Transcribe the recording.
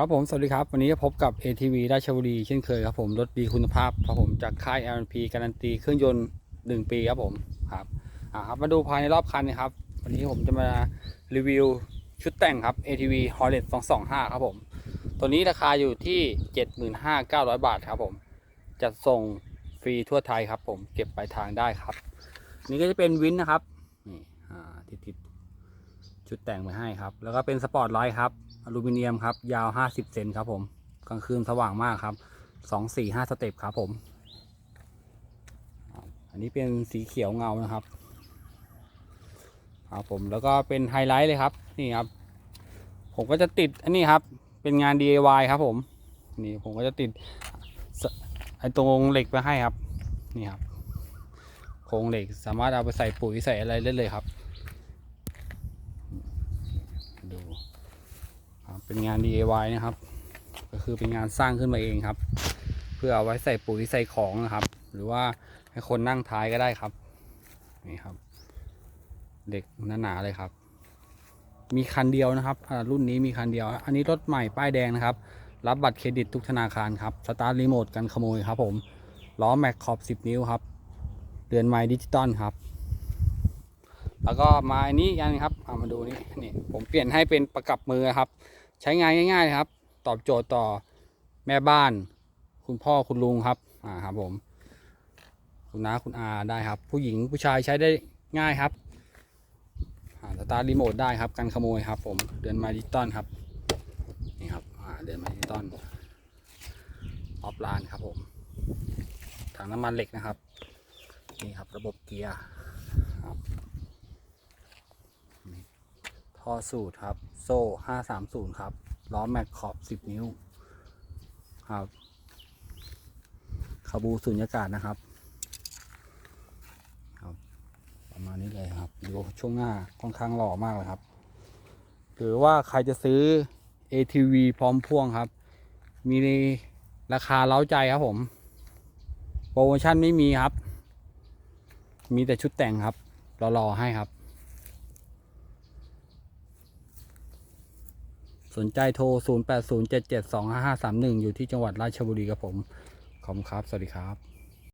ครับผม สวัสดีครับ วันนี้พบกับ ATV ราชบุรีเช่นเคยครับผมรถดีคุณภาพครับผมจากค่าย LNP การันตีเครื่องยนต์ 1 ปีครับผมครับอ่าครับมาดูภายในรอบคันนะครับ วันนี้ผมจะมารีวิวชุดแต่งครับ ATV Hornet 225 ครับผม ตัวนี้ราคาอยู่ที่ 75,900 บาทครับผมจัดส่งฟรีทั่วไทยครับผมเก็บปลายทางได้ครับ นี่ก็จะเป็นวินนะครับนี่อ่าติดติดชุดแต่งมาให้ครับ แล้วก็เป็นสปอร์ตไลท์ครับ อลูมิเนียมครับ ยาว 50 เซนครับผม กลางคืนสว่างมากครับ 2 4 5 สเต็ปครับผม อันนี้เป็นสีเขียวเงานะครับ ครับผม แล้วก็เป็นไฮไลท์เลยครับ นี่ครับ ผมก็จะติดอันนี้ครับ เป็นงาน DIY ครับผม นี่ผมก็จะติดไอตรงเหล็กไปให้ครับ นี่ครับ โครงเหล็กสามารถเอาไปใส่ปุ๋ยใส่อะไรได้เลยครับ ดู ครับ เป็นงาน DIY นะครับ ก็คือเป็นงานสร้างขึ้นมาเองครับ เพื่อเอาไว้ใส่ปุ๋ยใส่ของนะครับ หรือว่าให้คนนั่งท้ายก็ได้ครับนี่ครับ เด็กหนาๆเลยครับ มีคันเดียวนะครับรุ่นนี้มีคันเดียว อันนี้รถใหม่ป้ายแดงนะครับ รับบัตรเครดิตทุกธนาคารครับสตาร์ทรีโมทกันขโมยครับผมล้อแม็กขอบ10 นิ้วครับเดือนไม้ดิจิตอลครับ แล้วก็มาอันนี้อีกอันครับเอามาดูนี่นี่ผมเปลี่ยนให้เป็นประกับมือครับ ใช้งานง่ายๆครับ ตอบโจทย์ต่อแม่บ้าน คุณพ่อคุณลุงครับอ่าครับผม คุณน้าคุณอาได้ครับ ผู้หญิงผู้ชายใช้ได้ง่ายครับสตาร์ทรีโมทได้ครับกันขโมยครับ ผมเดินมาดิจิตอลครับนี่ครับอ่าเดินมาดิจิตอลออฟไลน์ครับผมถังน้ำมันเหล็กนะครับนี่ครับระบบเกียร์ครับ อสูตรครับ โซ่ 530 ครับ ล้อแม็กขอบ 10 นิ้ว ครับคาบูสุญญากาศนะครับครับ ประมาณนี้เลยครับดูช่วงหน้าค่อนข้างหล่อมากเลยครับ หรือว่าใครจะซื้อ ATV พร้อมพ่วงครับ มีราคาเล้าใจครับผม โปรโมชั่นไม่มีครับ มีแต่ชุดแต่งครับรอๆให้ครับ สนใจโทร 0807725531 อยู่ที่จังหวัดราชบุรีครับผม ขอบคุณครับ สวัสดีครับ